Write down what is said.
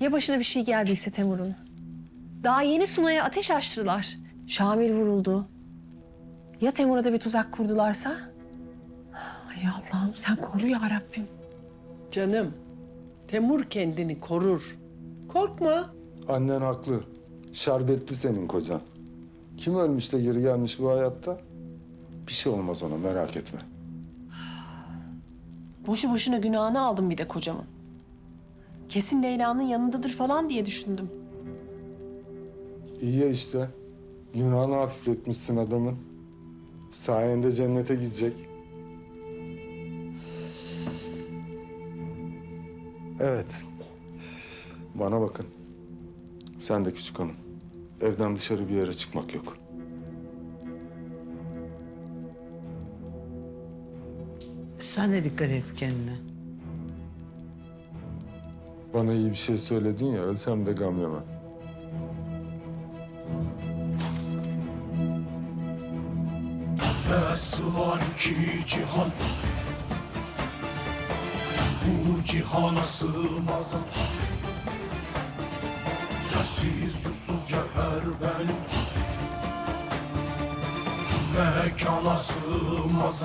Ya başına bir şey geldiyse Temur'un? Daha yeni Sunay'a ateş açtılar. Şamil vuruldu. Ya Temur'a da bir tuzak kurdularsa? Ay Allah'ım sen koru ya Rabbim. Canım, Temur kendini korur. Korkma. Annen haklı. Şerbetli senin kocan. Kim ölmüş de geri gelmiş bu hayatta? Bir şey olmaz ona merak etme. Boşu boşuna günahını aldım bir de kocamın. Kesin Leyla'nın yanındadır falan diye düşündüm. İyi ya işte. Günahını hafifletmişsin adamın. Sayende cennete gidecek. Evet. Bana bakın. Sen de küçük hanım. Evden dışarı bir yere çıkmak yok. Sen de dikkat et kendine. Bana iyi bir şey söyledin ya, ölsem de gam yemem. Nesi var ki cihan? Bu cihana sığmaz. Yersiz yursuz cevher benim. Mekana sığmaz